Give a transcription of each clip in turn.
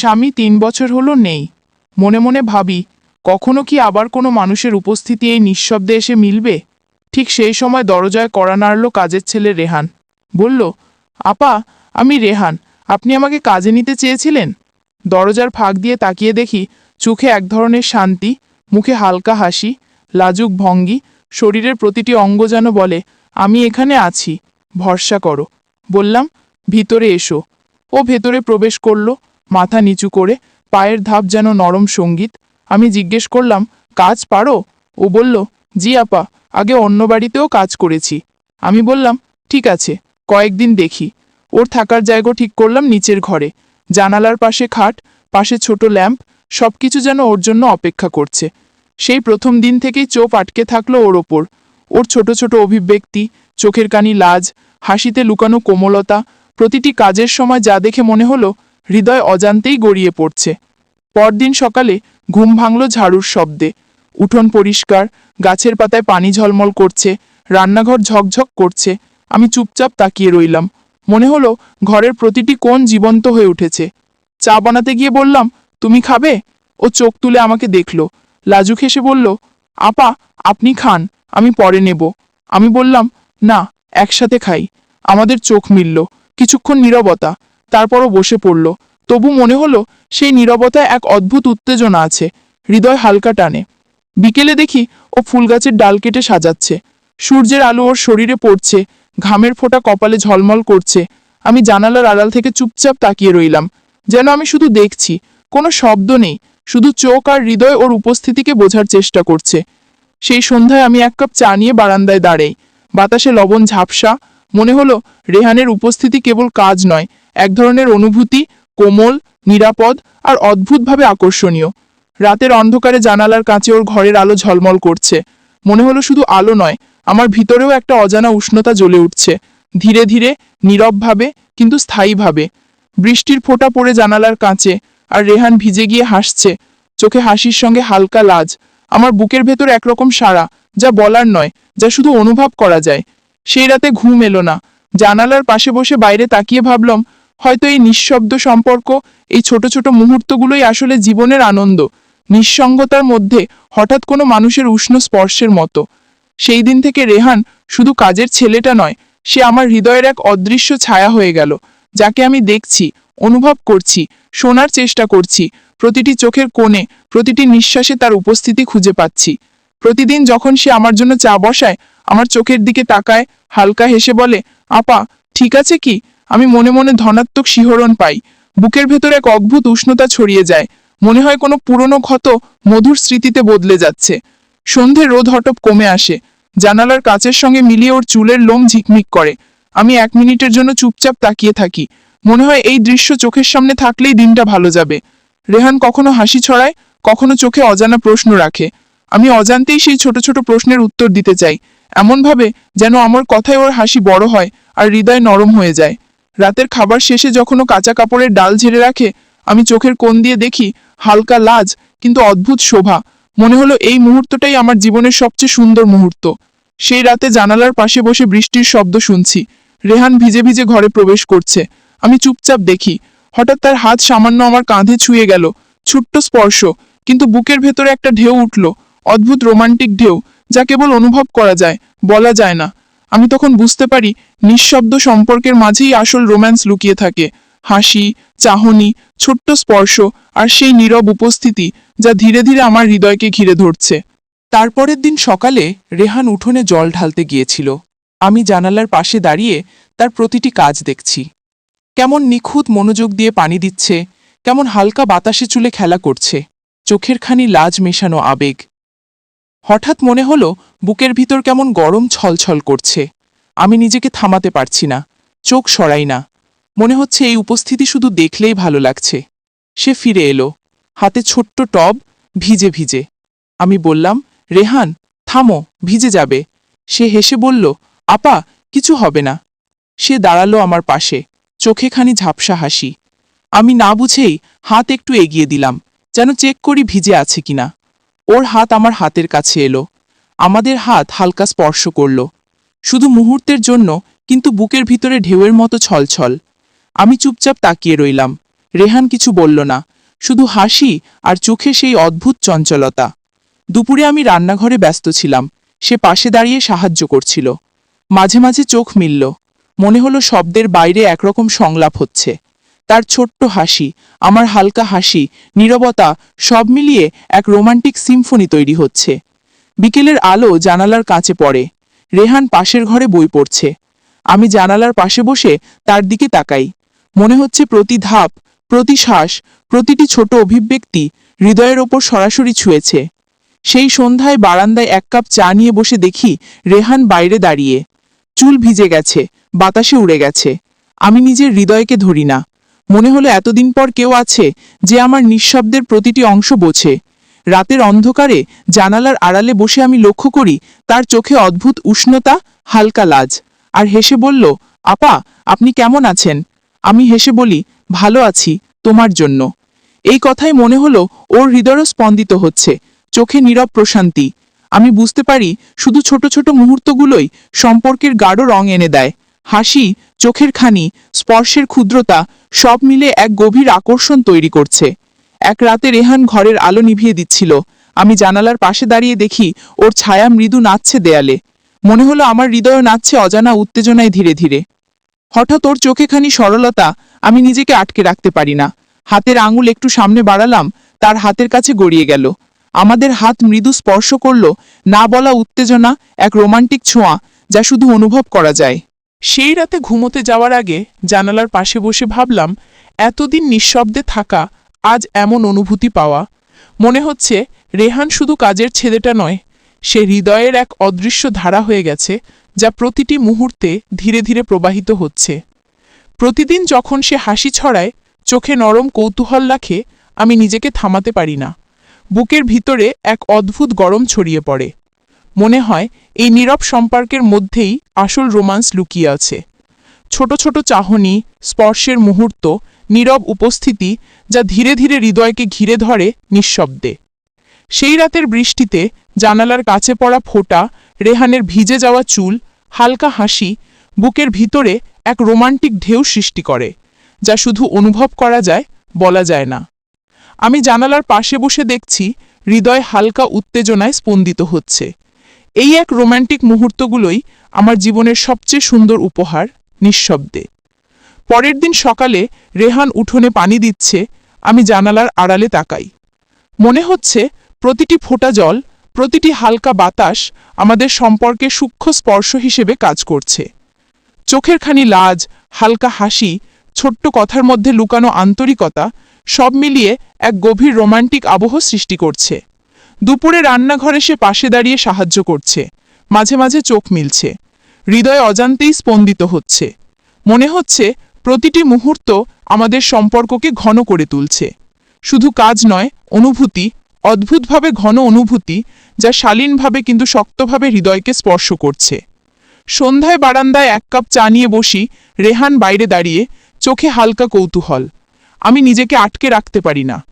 স্বামী তিন বছর হলো নেই। মনে মনে ভাবি, কখনো কি আবার কোনো মানুষের উপস্থিতি এই নিঃশব্দে এসে মিলবে? ঠিক সেই সময় দরজায় কড়া নাড়ল কাজের ছেলে রেহান। বলল, আপা, আমি রেহান, আপনি আমাকে কাজে নিতে চেয়েছিলেন? দরজার ফাঁক দিয়ে তাকিয়ে দেখি চোখে এক ধরনের শান্তি, মুখে হালকা হাসি, লাজুক ভঙ্গি, শরীরের প্রতিটি অঙ্গ যেন বলে, আমি এখানে আছি, ভরসা করো। বললাম, ভিতরে এসো। ও ভেতরে প্রবেশ করল মাথা নিচু করে পায়ের ধাপ যেন নরম সংগীত। আমি জিজ্ঞেস করলাম, কাজ পারো? ও বলল, জি আপা, আগে অন্য বাড়িতেও কাজ করেছি। আমি বললাম, ঠিক আছে, কয়েকদিন দেখি। ওর থাকার জায়গা ঠিক করলাম নিচের ঘরে। জানালার পাশে খাট, পাশে ছোট ল্যাম্প, সবকিছু যেন ওর জন্য অপেক্ষা করছে। সেই প্রথম দিন থেকেই চোখ আটকে থাকল ওর ওপর। ওর ছোট ছোট অভিব্যক্তি, চোখের কানি লাজ, হাসিতে লুকানো কোমলতা, প্রতিটি কাজের সময় যা দেখে মনে হলো হৃদয় অজান্তেই গড়িয়ে পড়ছে। পরদিন সকালে ঘুম ভাঙল ঝাড়ুর শব্দে। উঠোন পরিষ্কার, গাছের পাতায় পানি ঝলমল করছে, রান্নাঘর ঝকঝক করছে। আমি চুপচাপ তাকিয়ে রইলাম। মনে হলো ঘরের প্রতিটি কোণ জীবন্ত হয়ে উঠেছে। চা বানাতে গিয়ে বললাম, তুমি খাবে? ও চোখ তুলে আমাকে দেখল। লাজু খেসে বলল, আপা, আপনি খান, আমি পরে নেব। আমি বললাম, না, একসাথে খাই। আমাদের চোখ মিলল। কিছুক্ষণ নীরবতা তারপরও বসে পড়ল। তবু মনে হলো সেই নীরবতায় এক অদ্ভুত উত্তেজনা আছে। হৃদয় হালকা টানে। বিকেলে দেখি ও ফুল গাছের ডাল কেটে সাজাচ্ছে। সূর্যের আলো ওর শরীরে পড়ছে। ঘামের ফোঁটা কপালে ঝলমল করছে। আমি জানালার আড়াল থেকে চুপচাপ তাকিয়ে রইলাম। যেন আমি শুধু দেখছি। কোনো শব্দ নেই। শুধু চোখ আর হৃদয় ওর উপস্থিতিকে বোঝার চেষ্টা করছে। সেই সন্ধ্যায় আমি এক কাপ চা নিয়ে বারান্দায় দাঁড়াই। বাতাসে লবণ ঝাপসা। মনে হলো রেহানের উপস্থিতি কেবল কাজ নয়। এক ধরনের অনুভূতি, কোমল, নিরাপদ আর অদ্ভুতভাবে আকর্ষণীয়। রাতের অন্ধকারে জানালার কাছে ওর ঘরের আলো ঝলমল করছে। মনে হলো শুধু আলো নয়, আমার ভিতরেও একটা অজানা উষ্ণতা জ্বলে উঠছে। ধীরে ধীরে, নীরবভাবে, কিন্তু স্থায়ীভাবে। বৃষ্টির ফোঁটা পড়ে জানালার কাঁচে আর রেহান ভিজে গিয়ে হাসছে। চোখে হাসির সঙ্গে হালকা লাজ। আমার বুকের ভেতর একরকম সারা যা বলার নয়, যা শুধু অনুভব করা যায়। সেই রাতে ঘুম এলো না। জানালার পাশে বসে বাইরে তাকিয়ে ভাবলাম হয়তো এই নিঃশব্দ সম্পর্ক, এই ছোট ছোট মুহূর্তগুলোই আসলে জীবনের আনন্দ। নিঃসঙ্গতার মধ্যে হঠাৎ কোনো মানুষের উষ্ণ স্পর্শের মতো। সেই দিন থেকে রেহান শুধু কাজের ছেলেটা নয়, সে আমার হৃদয়ের এক অদৃশ্য ছায়া হয়ে গেল, যাকে আমি দেখছি, অনুভব করছি, শোনার চেষ্টা করছি, প্রতিটি চোখের কোণে, প্রতিটি নিঃশ্বাসে তার উপস্থিতি খুঁজে পাচ্ছি। প্রতিদিন যখন সে আমার জন্য চা বসায়, আমার চোখের দিকে তাকায়, হালকা হেসে বলে, আপা, ঠিক আছে কি? আমি মনে মনে ধনাত্মক শিহরণ পাই। বুকের ভেতর এক অদ্ভুত উষ্ণতা ছড়িয়ে যায়। মনে হয় কোনো পুরনো ক্ষত মধুর স্মৃতিতে বদলে যাচ্ছে। সন্ধে রোদ হটপ কমে আসে। জানালার কাচের সঙ্গে মিলিয়ে ওর চুলের লোম ঝিকমিক করে। আমি এক মিনিটের জন্য চুপচাপ তাকিয়ে থাকি। মনে হয় এই দৃশ্য চোখের সামনে থাকলেই দিনটা ভালো যাবে। রেহান কখনো হাসি ছড়ায়, কখনো চোখে অজানা প্রশ্ন রাখে। আমি অজান্তেই সেই ছোট ছোট প্রশ্নের উত্তর দিতে চাই। এমনভাবে যেন আমার কথায় ওর হাসি বড় হয় আর হৃদয় নরম হয়ে যায়। রাতের খাবার শেষে যখন ও কাঁচা কাপড়ের ডাল ঝেড়ে রাখে, আমি চোখের কোণ দিয়ে দেখি হালকা লাজ, কিন্তু অদ্ভুত শোভা। মনে হলো এই মুহূর্তটাই আমার জীবনের সবচেয়ে সুন্দর মুহূর্ত। সেই রাতে জানালার পাশে বসে বৃষ্টির শব্দ শুনছি। রেহান ভিজে ভিজে ঘরে প্রবেশ করছে। আমি চুপচাপ দেখি। হঠাৎ তার হাত সামান্য আমার কাঁধে ছুঁয়ে গেল। ছোট্ট স্পর্শ, কিন্তু বুকের ভেতরে একটা ঢেউ উঠল। অদ্ভুত রোমান্টিক ঢেউ, যা কেবল অনুভব করা যায়, বলা যায় না। আমি তখন বুঝতে পারি নিঃশব্দ সম্পর্কের মাঝেই আসল রোম্যান্স লুকিয়ে থাকে। হাসি, চাহনি, ছোট্ট স্পর্শ আর সেই নীরব উপস্থিতি যা ধীরে ধীরে আমার হৃদয়কে ঘিরে ধরছে। তারপরের দিন সকালে রেহান উঠোনে জল ঢালতে গিয়েছিল। আমি জানালার পাশে দাঁড়িয়ে তার প্রতিটি কাজ দেখছি। কেমন নিখুঁত মনোযোগ দিয়ে পানি দিচ্ছে, কেমন হালকা বাতাসে চুলে খেলা করছে। চোখের খানি লাজ মেশানো আবেগ। হঠাৎ মনে হলো, বুকের ভিতর কেমন গরম ছলছল করছে। আমি নিজেকে থামাতে পারছি না, চোখ সরাই না। মনে হচ্ছে এই উপস্থিতি শুধু দেখলেই ভালো লাগছে। সে ফিরে এলো, হাতে ছোট্ট টব, ভিজে ভিজে। আমি বললাম, রেহান, থামো, ভিজে যাবে। সে হেসে বলল, আপা, কিছু হবে না। সে দাঁড়াল আমার পাশে, চোখে খানি ঝাপসা হাসি। আমি না বুঝেই হাত একটু এগিয়ে দিলাম, যেন চেক করি ভিজে আছে কিনা। ওর হাত আমার হাতের কাছে এলো। আমাদের হাত হালকা স্পর্শ করল। শুধু মুহূর্তের জন্য, কিন্তু বুকের ভিতরে ঢেউয়ের মতো ছলছল। আমি চুপচাপ তাকিয়ে রইলাম। রেহান কিছু বলল না। শুধু হাসি আর চোখে সেই অদ্ভুত চঞ্চলতা। দুপুরে আমি রান্নাঘরে ব্যস্ত ছিলাম। সে পাশে দাঁড়িয়ে সাহায্য করছিল। মাঝে মাঝে চোখ মিলল। মনে হলো শব্দের বাইরে একরকম সংলাপ হচ্ছে। তার ছোট্ট হাসি, আমার হালকা হাসি, নীরবতা সব মিলিয়ে এক রোমান্টিক সিম্ফনি তৈরি হচ্ছে। বিকেলের আলো জানালার কাছে পড়ে। রেহান পাশের ঘরে বই পড়ছে। আমি জানালার পাশে বসে তার দিকে তাকাই। মনে হচ্ছে প্রতি ধাপ, প্রতি শ্বাস, প্রতিটি ছোট অভিব্যক্তি হৃদয়ের ওপর সরাসরি ছুঁয়েছে। সেই সন্ধ্যায় বারান্দায় এক কাপ চা নিয়ে বসে দেখি রেহান বাইরে দাঁড়িয়ে। চুল ভিজে গেছে, বাতাসে উড়ে গেছে। আমি নিজের হৃদয়কে ধরি না। মনে হলো এতদিন পর কেউ আছে যে আমার নিঃশব্দের প্রতিটি অংশ বোঝে। রাতের অন্ধকারে জানালার আড়ালে বসে আমি লক্ষ্য করি, তার চোখে অদ্ভুত উষ্ণতা, হালকা লাজ। আর হেসে বলল, আপা, আপনি কেমন আছেন? আমি হেসে বলি, ভালো আছি, তোমার জন্য। এই কথাই মনে হলো ওর হৃদয়ও স্পন্দিত হচ্ছে, চোখে নীরব প্রশান্তি। আমি বুঝতে পারি, শুধু ছোট ছোট মুহূর্তগুলোই সম্পর্কের গাঢ় রং এনে দেয়। হাসি চোখের খানি, স্পর্শের ক্ষুদ্রতা, সব মিলে এক গভীর আকর্ষণ তৈরি করছে। এক রাতে রেহান ঘরের আলো নিভিয়ে দিচ্ছিল। আমি জানালার পাশে দাঁড়িয়ে দেখি ওর ছায়া মৃদু নাচছে দেয়ালে। মনে হলো আমার হৃদয় নাচছে অজানা উত্তেজনায় ধীরে ধীরে। হঠাৎ ওর চোখেখানি সরলতা, আমি নিজেকে আটকে রাখতে পারি না। হাতের আঙুল একটু সামনে বাড়ালাম, তার হাতের কাছে গড়িয়ে গেল। আমাদের হাত মৃদু স্পর্শ করল, না বলা উত্তেজনা, এক রোমান্টিক ছোঁয়া, যা শুধু অনুভব করা যায়। সেই রাতে ঘুমোতে যাওয়ার আগে জানালার পাশে বসে ভাবলাম, এতদিন নিঃশব্দে থাকা, আজ এমন অনুভূতি পাওয়া। মনে হচ্ছে রেহান শুধু কাজের ছেলেটা নয়, সে হৃদয়ের এক অদৃশ্য ধারা হয়ে গেছে, যা প্রতিটি মুহূর্তে ধীরে ধীরে প্রবাহিত হচ্ছে। প্রতিদিন যখন সে হাসি ছড়ায়, চোখে নরম কৌতূহল রাখে, আমি নিজেকে থামাতে পারি না। বুকের ভিতরে এক অদ্ভুত গরম ছড়িয়ে পড়ে। মনে হয় এই নীরব সম্পর্কের মধ্যেই আসল রোমান্স লুকিয়ে আছে। ছোট ছোট চাহনি, স্পর্শের মুহূর্ত, নীরব উপস্থিতি যা ধীরে ধীরে হৃদয়কে ঘিরে ধরে নিঃশব্দে। সেই রাতের বৃষ্টিতে জানালার কাছে পড়া ফোঁটা, রেহানের ভিজে যাওয়া চুল, হালকা হাসি বুকের ভিতরে এক রোমান্টিক ঢেউ সৃষ্টি করে, যা শুধু অনুভব করা যায়, বলা যায় না। আমি জানালার পাশে বসে দেখছি হৃদয় হালকা উত্তেজনায় স্পন্দিত হচ্ছে। এই এক রোম্যান্টিক মুহূর্তগুলোই আমার জীবনের সবচেয়ে সুন্দর উপহার নিঃশব্দে। পরের দিন সকালে রেহান উঠোনে পানি দিচ্ছে, আমি জানালার আড়ালে তাকাই। মনে হচ্ছে প্রতিটি ফোঁটা জল, প্রতিটি হালকা বাতাস আমাদের সম্পর্কে সূক্ষ্ম স্পর্শ হিসেবে কাজ করছে। চোখের খানি লাজ, হালকা হাসি, ছোট্ট কথার মধ্যে লুকানো আন্তরিকতা সব মিলিয়ে এক গভীর রোমান্টিক আবহ সৃষ্টি করছে। দুপুরে রান্নাঘরে সে পাশে দাঁড়িয়ে সাহায্য করছে। মাঝে মাঝে চোখ মিলছে। হৃদয় অজান্তেই স্পন্দিত হচ্ছে। মনে হচ্ছে প্রতিটি মুহূর্ত আমাদের সম্পর্ককে ঘন করে তুলছে। শুধু কাজ নয়, অনুভূতি, অদ্ভুতভাবে ঘন অনুভূতি, যা শালীনভাবে কিন্তু শক্তভাবে হৃদয়কে স্পর্শ করছে। সন্ধ্যায় বারান্দায় এক কাপ চা নিয়ে বসি রেহান বাইরে দাঁড়িয়ে চোখে হালকা কৌতূহল। আমি নিজেকে আটকে রাখতে পারি না।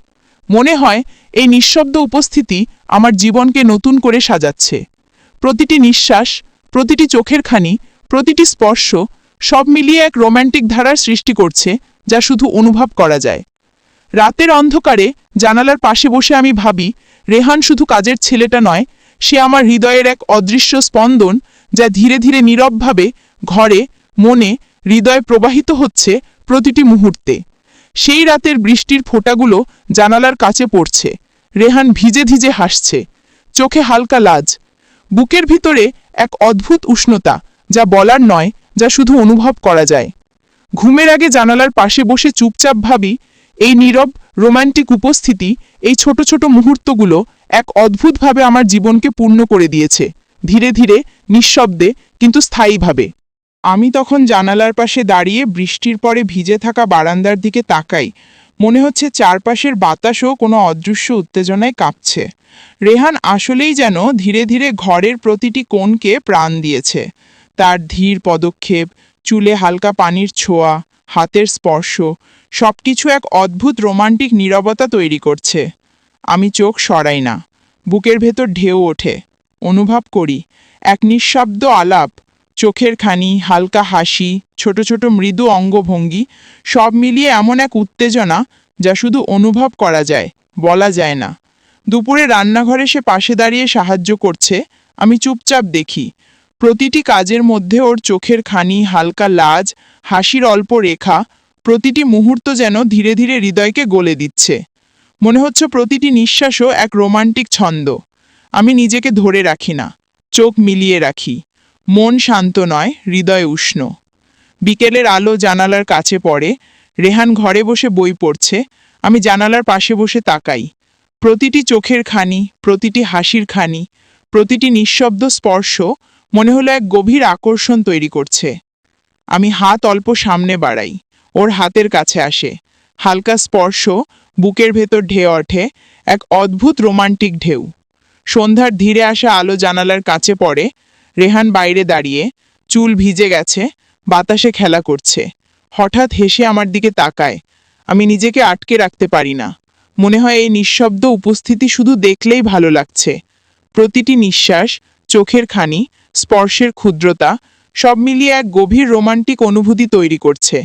মনে হয় এই নিঃশব্দ উপস্থিতি আমার জীবনকে নতুন করে সাজাচ্ছে। প্রতিটি নিঃশ্বাস, প্রতিটি চোখের খানি, প্রতিটি স্পর্শ সব মিলিয়ে এক রোম্যান্টিক ধারার সৃষ্টি করছে যা শুধু অনুভব করা যায়। রাতের অন্ধকারে জানালার পাশে বসে আমি ভাবি, রেহান শুধু কাজের ছেলেটা নয়, সে আমার হৃদয়ের এক অদৃশ্য স্পন্দন যা ধীরে ধীরে নীরবভাবে ঘরে, মনে, হৃদয়ে প্রবাহিত হচ্ছে প্রতিটি মুহূর্তে। সেই রাতের বৃষ্টির ফোঁটাগুলো জানালার কাছে পড়ছে। রেহান ভিজে ভিজে হাসছে। চোখে হালকা লাজ। বুকের ভিতরে এক অদ্ভুত উষ্ণতা, যা বলার নয়, যা শুধু অনুভব করা যায়। ঘুমের আগে জানালার পাশে বসে চুপচাপ ভাবি, এই নীরব, রোমান্টিক উপস্থিতি, এই ছোট ছোট মুহূর্তগুলো এক অদ্ভুতভাবে আমার জীবনকে পূর্ণ করে দিয়েছে। ধীরে ধীরে, নিঃশব্দে, কিন্তু স্থায়ীভাবে। আমি তখন জানালার পাশে দাঁড়িয়ে বৃষ্টির পরে ভিজে থাকা বারান্দার দিকে তাকাই মনে হচ্ছে চারপাশের বাতাসও কোনো অদৃশ্য উত্তেজনায় কাঁপছে। রেহান আসলেই যেন ধীরে ধীরে ঘরের প্রতিটি কোণকে প্রাণ দিয়েছে। তার ধীর পদক্ষেপ, চুলে হালকা পানির ছোঁয়া, হাতের স্পর্শ সব কিছু এক অদ্ভুত রোমান্টিক নীরবতা তৈরি করছে। আমি চোখ সরাই না। বুকের ভেতর ঢেউ ওঠে। অনুভব করি, এক নিঃশব্দ আলাপ চোখের খানি, হালকা হাসি, ছোট ছোট মৃদু অঙ্গভঙ্গি, সব মিলিয়ে এমন এক উত্তেজনা যা শুধু অনুভব করা যায়, বলা যায় না। দুপুরে রান্নাঘরে সে পাশে দাঁড়িয়ে সাহায্য করছে, আমি চুপচাপ দেখি। প্রতিটি কাজের মধ্যে ওর চোখের খানি, হালকা লাজ, হাসির অল্প রেখা, প্রতিটি মুহূর্ত যেন ধীরে ধীরে হৃদয়কে গলে দিচ্ছে। মনে হচ্ছে প্রতিটি নিঃশ্বাসও এক রোমান্টিক ছন্দ। আমি নিজেকে ধরে রাখি না, চোখ মিলিয়ে রাখি। মন শান্ত নয়, হৃদয় উষ্ণ। বিকেলের আলো জানালার কাছে পড়ে, রেহান ঘরে বসে বই পড়ছে, আমি জানালার পাশে বসে তাকাই। প্রতিটি চোখের খানি, প্রতিটি হাসির খানি, প্রতিটি নিঃশব্দ স্পর্শ মনে হলো এক গভীর আকর্ষণ তৈরি করছে। আমি হাত অল্প সামনে বাড়াই, ওর হাতের কাছে আসে। হালকা স্পর্শ, বুকের ভেতর ঢেউ ওঠে, এক অদ্ভুত রোমান্টিক ঢেউ। সন্ধ্যার ধীরে আসা আলো জানালার কাছে পড়ে রেহান বাইরে দাঁড়িয়ে চুল ভিজে গেছে, বাতাসে খেলা করছে। হঠাৎ হেসে আমার দিকে তাকায়। আমি নিজেকে আটকে রাখতে পারি না। মনে হয় এই নিঃশব্দ উপস্থিতি শুধু দেখলেই ভালো লাগছে। প্রতিটি নিঃশ্বাস, চোখের খানি, স্পর্শের ক্ষুদ্রতা, সব মিলিয়ে এক গভীর রোমান্টিক অনুভূতি তৈরি করছে।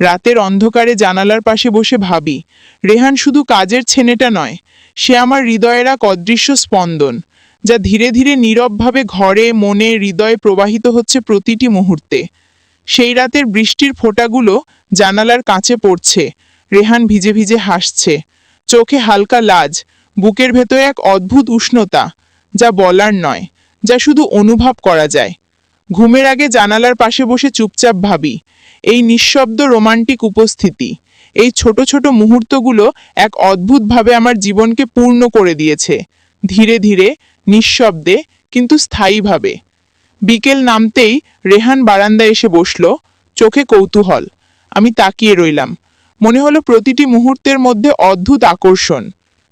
রাতের অন্ধকারে জানালার পাশে বসে ভাবি, রেহান শুধু কাজের ছেনেটা নয়, সে আমার হৃদয়ের এক অদৃশ্য স্পন্দন। যা ধীরে ধীরে নীরবভাবে ঘরে, মনে, হৃদয়ে প্রবাহিত হচ্ছে প্রতিটি মুহূর্তে। সেই রাতের বৃষ্টির ফোঁটাগুলো জানালার কাছে পড়ছে। রেহান ভিজে ভিজে হাসছে। চোখে হালকা লাজ। বুকের ভেতরে এক অদ্ভুত উষ্ণতা, যা বলার নয়, যা শুধু অনুভব করা যায়। ঘুমের আগে জানালার পাশে বসে চুপচাপ ভাবি, এই নিঃশব্দ রোমান্টিক উপস্থিতি, এই ছোট ছোট মুহূর্তগুলো এক অদ্ভুতভাবে আমার জীবনকে পূর্ণ করে দিয়েছে। ধীরে ধীরে, নিঃশব্দে, কিন্তু স্থায়ীভাবে। বিকেল নামতেই রেহান বারান্দায় এসে বসল, চোখে কৌতূহল। আমি তাকিয়ে রইলাম। মনে হলো প্রতিটি মুহূর্তের মধ্যে অদ্ভুত আকর্ষণ।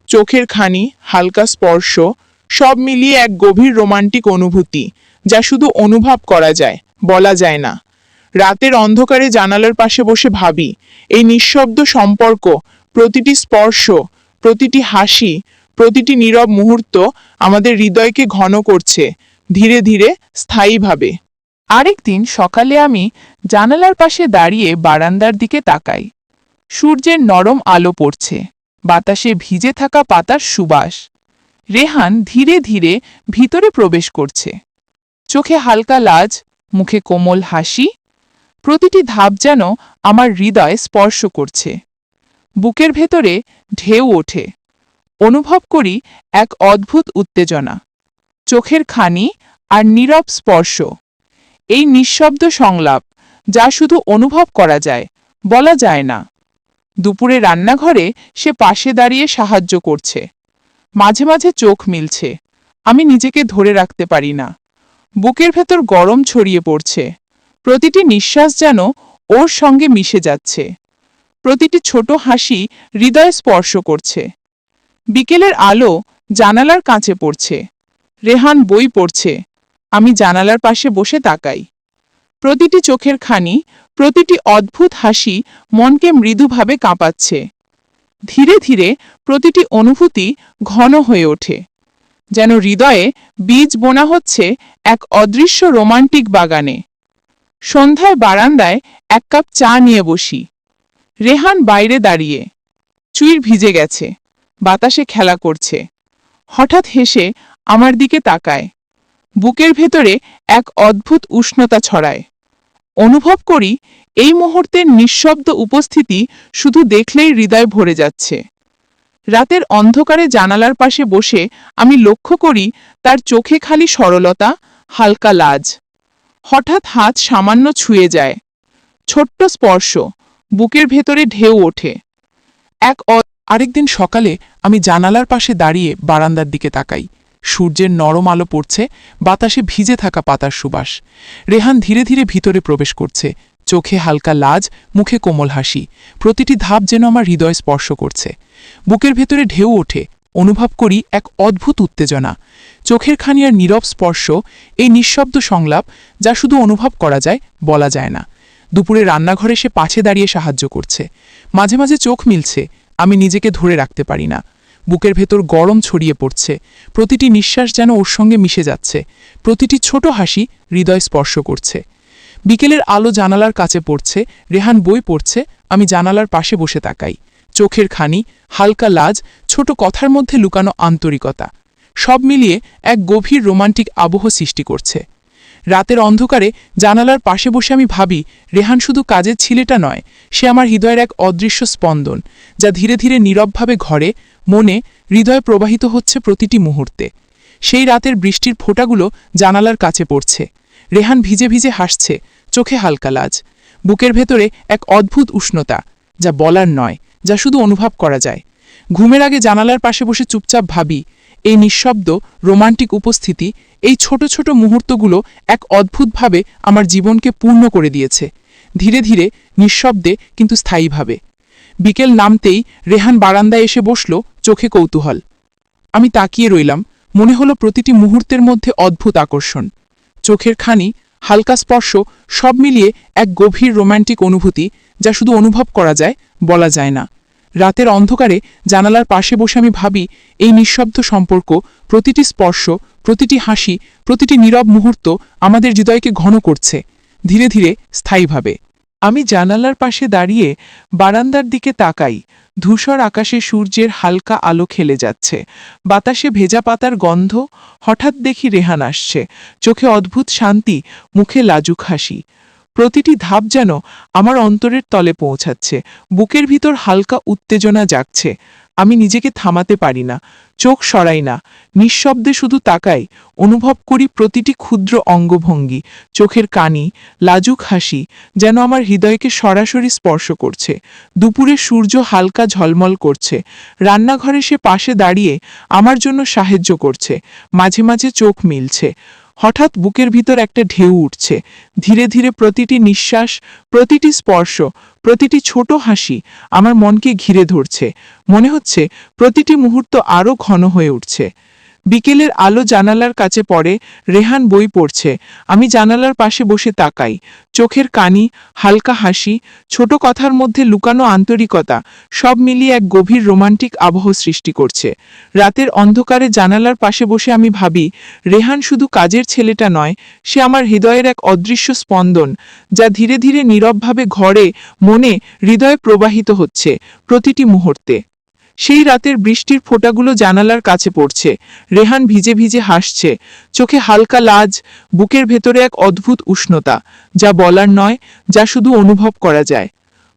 চোখের খানি, হালকা স্পর্শ, সব মিলিয়ে এক গভীর রোমান্টিক অনুভূতি, যা শুধু অনুভব করা যায়, বলা যায় না। রাতের অন্ধকারে জানালার পাশে বসে ভাবি, এই নিঃশব্দ সম্পর্ক, প্রতিটি স্পর্শ, প্রতিটি হাসি প্রতিটি নীরব মুহূর্ত আমাদের হৃদয়কে ঘন করছে, ধীরে ধীরে স্থায়ীভাবে। আরেকদিন সকালে আমি জানালার পাশে দাঁড়িয়ে বারান্দার দিকে তাকাই। সূর্যের নরম আলো পড়ছে, বাতাসে ভিজে থাকা পাতার সুবাস। রেহান ধীরে ধীরে ভিতরে প্রবেশ করছে। চোখে হালকা লাজ, মুখে কোমল হাসি, প্রতিটি ধাপ যেন আমার হৃদয় স্পর্শ করছে। বুকের ভেতরে ঢেউ ওঠে। অনুভব করি এক অদ্ভুত উত্তেজনা, চোখের খানি আর নীরব স্পর্শ। এই নিঃশব্দ সংলাপ, যা শুধু অনুভব করা যায়, বলা যায় না। দুপুরে রান্নাঘরে সে পাশে দাঁড়িয়ে সাহায্য করছে। মাঝে মাঝে চোখ মিলছে, আমি নিজেকে ধরে রাখতে পারি না। বুকের ভেতর গরম ছড়িয়ে পড়ছে, প্রতিটি নিঃশ্বাস যেন ওর সঙ্গে মিশে যাচ্ছে। প্রতিটি ছোট হাসি হৃদয় স্পর্শ করছে। বিকেলের আলো জানালার কাছে পড়ছে। রেহান বই পড়ছে। আমি জানালার পাশে বসে তাকাই। প্রতিটি চোখের খানি, প্রতিটি অদ্ভুত হাসি মনকে মৃদুভাবে কাঁপাচ্ছে। ধীরে ধীরে প্রতিটি অনুভূতি ঘন হয়ে ওঠে। যেন হৃদয়ে বীজ বোনা হচ্ছে এক অদৃশ্য রোমান্টিক বাগানে। সন্ধ্যায় বারান্দায় এক কাপ চা নিয়ে বসি। রেহান বাইরে দাঁড়িয়ে চুইর ভিজে গেছে। বাতাসে খেলা করছে। হঠাৎ হেসে আমার দিকে তাকায়। বুকের ভেতরে এক অদ্ভুত উষ্ণতা ছড়ায়। অনুভব করি এই মুহূর্তের নিঃশব্দ উপস্থিতি শুধু দেখলেই হৃদয় ভরে যাচ্ছে। রাতের অন্ধকারে জানালার পাশে বসে আমি লক্ষ্য করি তার চোখে খালি সরলতা, হালকা লাজ। হঠাৎ হাত সামান্য ছুঁয়ে যায়। ছোট্ট স্পর্শ, বুকের ভেতরে ঢেউ ওঠে। এক আরেকদিন সকালে আমি জানালার পাশে দাঁড়িয়ে বারান্দার দিকে তাকাই। সূর্যের নরম আলো পড়ছে, বাতাসে ভিজে থাকা পাতার সুবাস। রেহান ধীরে ধীরে ভিতরে প্রবেশ করছে। চোখে হালকা লাজ, মুখে কোমল হাসি। প্রতিটি ধাপ যেন আমার হৃদয় স্পর্শ করছে। বুকের ভেতরে ঢেউ ওঠে। অনুভব করি এক অদ্ভুত উত্তেজনা। চোখের খানি আর নীরব স্পর্শ, এই নিঃশব্দ সংলাপ যা শুধু অনুভব করা যায়, বলা যায় না। দুপুরে রান্নাঘরে সে পাশে দাঁড়িয়ে সাহায্য করছে। মাঝে মাঝে চোখ মিলছে। আমি নিজেকে ধরে রাখতে পারি না। বুকের ভেতর গরম ছড়িয়ে পড়ছে। প্রতিটি নিঃশ্বাস যেন ওর সঙ্গে মিশে যাচ্ছে। প্রতিটি ছোট হাসি হৃদয় স্পর্শ করছে। বিকেলের আলো জানালার কাছে পড়ছে। রেহান বই পড়ছে। আমি জানালার পাশে বসে তাকাই। চোখের খানি, হালকা লাজ, ছোট কথার মধ্যে লুকানো আন্তরিকতা। সব মিলিয়ে এক গভীর রোমান্টিক আবহ সৃষ্টি করছে। রাতের অন্ধকারে জানালার পাশে বসে আমি ভাবি, রেহান শুধু কাজের ছেলেটা নয়, সে আমার হৃদয়ের এক অদৃশ্য স্পন্দন, যা ধীরে ধীরে নীরবভাবে ঘরে, মনে, হৃদয়ে প্রবাহিত হচ্ছে প্রতিটি মুহূর্তে। সেই রাতের বৃষ্টির ফোঁটাগুলো জানালার কাছে পড়ছে। রেহান ভিজে ভিজে হাসছে, চোখে হালকা লাজ। বুকের ভেতরে এক অদ্ভুত উষ্ণতা, যা বলার নয়, যা শুধু অনুভব করা যায়। ঘুমের আগে জানালার পাশে বসে চুপচাপ ভাবি এই নিঃশব্দ রোমান্টিক উপস্থিতি এই ছোট ছোট মুহূর্তগুলো এক অদ্ভুতভাবে আমার জীবনকে পূর্ণ করে দিয়েছে। ধীরে ধীরে নিঃশব্দে কিন্তু স্থায়ীভাবে। বিকেল নামতেই রেহান বারান্দায় এসে বসল চোখে কৌতূহল। আমি তাকিয়ে রইলাম, মনে হলো প্রতিটি মুহূর্তের মধ্যে অদ্ভুত আকর্ষণ। চোখের খানি, হালকা স্পর্শ সব মিলিয়ে এক গভীর রোম্যান্টিক অনুভূতি যা শুধু অনুভব করা যায়, বলা যায় না। রাতের অন্ধকারে জানালার পাশে বসে আমি ভাবি, এই নিঃশব্দ সম্পর্ক, প্রতিটি স্পর্শ, প্রতিটি হাসি, প্রতিটি নীরব মুহূর্ত আমাদের হৃদয়কে ঘন করছে, ধীরে ধীরে স্থায়ীভাবে। আমি জানালার পাশে দাঁড়িয়ে বারান্দার দিকে তাকাই, ধূসর আকাশে সূর্যের হালকা আলো খেলে যাচ্ছে, বাতাসে ভেজা পাতার গন্ধ, হঠাৎ দেখি রেহান আসছে, চোখে অদ্ভুত শান্তি, মুখে লাজুক হাসি। প্রতিটি ধাপ যেন আমার অন্তরের তলে পৌঁছাচ্ছে, বুকের ভিতর হালকা উত্তেজনা জাগছে। আমি নিজেকে থামাতে পারি না, চোখ সরাই না, নিঃশব্দে শুধু তাকাই, অনুভব করি প্রতিটি ক্ষুদ্র অঙ্গভঙ্গি, চোখের কানি, লাজুক হাসি, যেন আমার হৃদয়কে সরাসরি স্পর্শ করছে। দুপুরে সূর্য হালকা ঝলমল করছে, রান্নাঘরে সে পাশে দাঁড়িয়ে আমার জন্য সাহায্য করছে, মাঝে মাঝে চোখ মিলছে। হঠাৎ বুকের ভিতর একটা ঢেউ উঠছে। ধীরে ধীরে প্রতিটি নিঃশ্বাস, প্রতিটি স্পর্শ, প্রতিটি ছোট হাসি আমার মনকে ঘিরে ধরছে। মনে হচ্ছে প্রতিটি মুহূর্ত আরও ঘন হয়ে উঠছে। বিকেলের আলো জানালার কাছে পড়ে, রেহান বই পড়ছে। আমি জানালার পাশে বসে তাকাই। চোখের কানি, হালকা হাসি, ছোট কথার মধ্যে লুকানো আন্তরিকতা, সব মিলিয়ে এক গভীর রোমান্টিক আবহ সৃষ্টি করছে। রাতের অন্ধকারে জানালার পাশে বসে আমি ভাবি, রেহান শুধু কাজের ছেলেটা নয়, সে আমার হৃদয়ের এক অদৃশ্য স্পন্দন, যা ধীরে ধীরে নীরবভাবে ঘরে, মনে, হৃদয়ে প্রবাহিত হচ্ছে প্রতিটি মুহূর্তে। সেই রাতের বৃষ্টির ফোঁটাগুলো জানালার কাছে পড়ছে। রেহান ভিজে ভিজে হাসছে। চোখে হালকা লাজ, বুকের ভেতরে এক অদ্ভুত উষ্ণতা, যা বলার নয়, যা শুধু অনুভব করা যায়।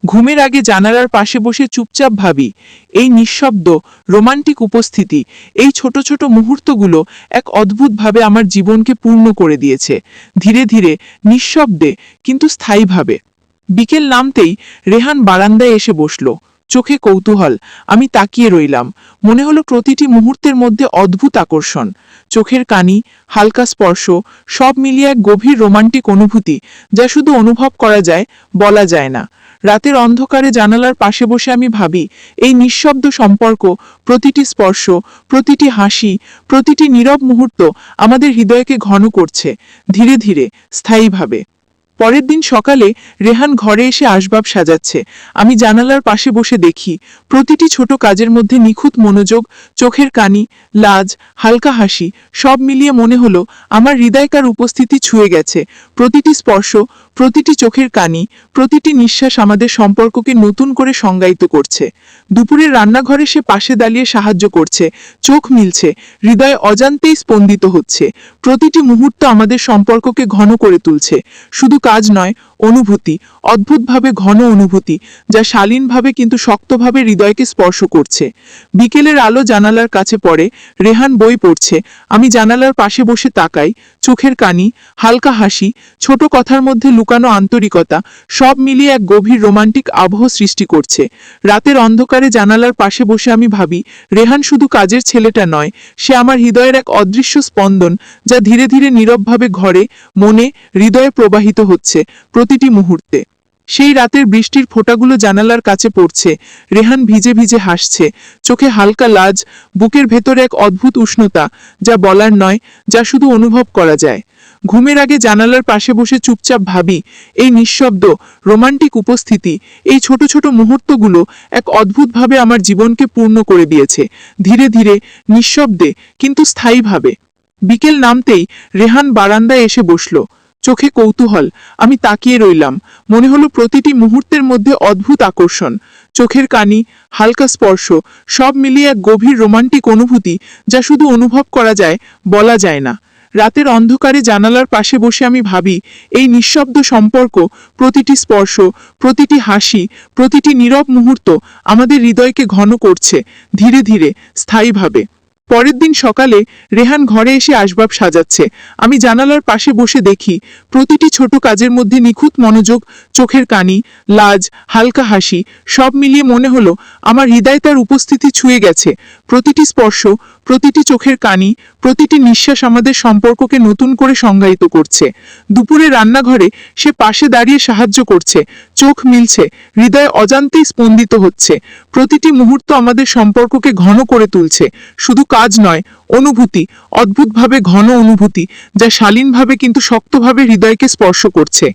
ঘুমের আগে জানালার পাশে বসে চুপচাপ ভাবি, এই নিঃশব্দ, রোমান্টিক উপস্থিতি, এই ছোট ছোট মুহূর্তগুলো এক অদ্ভুতভাবে আমার জীবনকে পূর্ণ করে দিয়েছে। ধীরে ধীরে, নিঃশব্দে, কিন্তু স্থায়ীভাবে। বিকেল নামতেই রেহান বারান্দায় এসে বসল। চোখে কৌতূহল, আমি তাকিয়ে রইলাম। মনে হলো প্রতিটি মুহূর্তের মধ্যে অদ্ভুত আকর্ষণ। চোখের কানি, হালকা স্পর্শ, সব মিলিয়ে এক গভীর রোমান্টিক অনুভূতি, যা শুধু অনুভব করা যায়, বলা যায় না। রাতের অন্ধকারে জানালার পাশে বসে আমি ভাবি, এই নিঃশব্দ সম্পর্ক, প্রতিটি স্পর্শ, প্রতিটি হাসি, প্রতিটি নীরব মুহূর্ত আমাদের হৃদয়কে ঘন করছে, ধীরে ধীরে, স্থায়ীভাবে। পরের দিন সকালে রেহান ঘরে এসে আসবাব সাজাচ্ছে। আমি জানালার পাশে বসে দেখি, প্রতিটি ছোট কাজের মধ্যে নিখুঁত মনোযোগ, চোখের কানি, লাজ, হালকা হাসি, সব মিলিয়ে মনে হলো আমার হৃদয়কার উপস্থিতি ছুঁয়ে গেছে। প্রতিটি স্পর্শ, প্রতিটি চোখের কানি, প্রতিটি নিঃশ্বাস আমাদের সম্পর্ককে নতুন করে সংজ্ঞায়িত করছে। দুপুরের রান্নাঘরে সে পাশে দাঁড়িয়ে সাহায্য করছে, চোখ মিলছে, হৃদয় অজান্তেই স্পন্দিত হচ্ছে। প্রতিটি মুহূর্ত আমাদের সম্পর্ককে ঘন করে তুলছে। শুধু কাজ নয়, অনুভূতি, অদ্ভুতভাবে ঘন অনুভূতি, যা শালীনভাবে কিন্তু শক্তভাবে হৃদয়কে স্পর্শ করছে। বিকেলের আলো জানালার কাছে পড়ে, রেহান বই পড়ছে, আমি জানালার পাশে বসে তাকাই, চোখের কানি, হালকা হাসি, ছোট কথার মধ্যে লুকানো আন্তরিকতা, সব মিলিয়ে এক গভীর রোমান্টিক আবহ সৃষ্টি করছে। রাতের অন্ধকারে জানালার পাশে বসে আমি ভাবি, রেহান শুধু কাজের ছেলেটা নয়, সে আমার হৃদয়ের এক অদৃশ্য স্পন্দন, যা ধীরে ধীরে নীরবভাবে ঘরে, মনে, হৃদয়ে প্রবাহিত হচ্ছে প্রতিটি মুহূর্তে। সেই রাতের বৃষ্টির ফোঁটাগুলো জানালার কাছে পড়ছে। রেহান ভিজে ভিজে হাসছে। চোখে হালকা লাজ, বুকের ভেতরে এক অদ্ভুত উষ্ণতা, যা বলার নয়, যা শুধু অনুভব করা যায়। ঘুমের আগে জানালার পাশে বসে চুপচাপ ভাবি, এই নিঃশব্দ, রোমান্টিক উপস্থিতি, এই ছোট ছোট মুহূর্তগুলো এক অদ্ভুতভাবে আমার জীবনকে পূর্ণ করে দিয়েছে। ধীরে ধীরে, নিঃশব্দে, কিন্তু স্থায়ীভাবে। বিকেল নামতেই রেহান বারান্দায় এসে বসল। চোখে কৌতূহল, আমি তাকিয়ে রইলাম। মনে হলো প্রতিটি মুহূর্তের মধ্যে অদ্ভুত আকর্ষণ। চোখের কানি, হালকা স্পর্শ, সব মিলিয়ে এক গভীর রোমান্টিক অনুভূতি যা শুধু অনুভব করা যায়, বলা যায় না। রাতের অন্ধকারে জানালার পাশে বসে আমি ভাবি, এই নিঃশব্দ সম্পর্ক, প্রতিটি স্পর্শ, প্রতিটি হাসি, প্রতিটি নীরব মুহূর্ত আমাদের হৃদয়কে ঘন করছে, ধীরে ধীরে, স্থায়ীভাবে। পরের দিন সকালে রেহান ঘরে এসে আসবাব সাজাচ্ছে। আমি জানালার পাশে বসে দেখি, প্রতিটি ছোট কাজের মধ্যে নিখুঁত মনোযোগ, চোখের কানি, লাজ, হালকা হাসি, সব মিলিয়ে মনে হলো আমার হৃদয় তার উপস্থিতি ছুঁয়ে গেছে। প্রতিটি স্পর্শ, প্রতিটি চোখের কানি, প্রতিটি নিঃশ্বাস আমাদের সম্পর্ককে নতুন করে সংজ্ঞায়িত করছে। দুপুরে রান্নাঘরে সে পাশে দাঁড়িয়ে সাহায্য করছে, চোখ মিলছে, হৃদয় অজান্তেই স্পন্দিত হচ্ছে। প্রতিটি মুহূর্ত আমাদের সম্পর্ককে ঘন করে তুলছে। শুধু কাজ নয়, অনুভূতি, অদ্ভুতভাবে ঘন অনুভূতি, যা শালীনভাবে কিন্তু শক্তভাবে হৃদয়কে স্পর্শ করছে।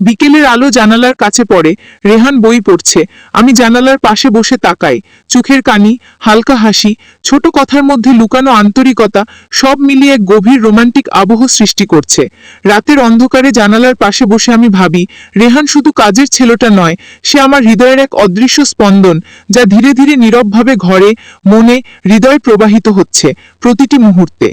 বিকেলের আলো জানালার কাছে পড়ে, রেহান বই পড়ছে, আমি জানালার পাশে বসে তাকাই, চোখের কানি, হালকা হাসি ছোট কথার মধ্যে লুকানো আন্তরিকতা সব মিলিয়ে এক গভীর রোমান্টিক আবহ সৃষ্টি করছে। রাতের অন্ধকারে জানালার পাশে বসে আমি ভাবি, রেহান শুধু কাজের ছেলেটা নয়, সে আমার হৃদয়ের এক অদৃশ্য স্পন্দন যা ধীরে ধীরে নীরবভাবে ঘরে, মনে, হৃদয় প্রবাহিত হচ্ছে প্রতিটি মুহূর্তে।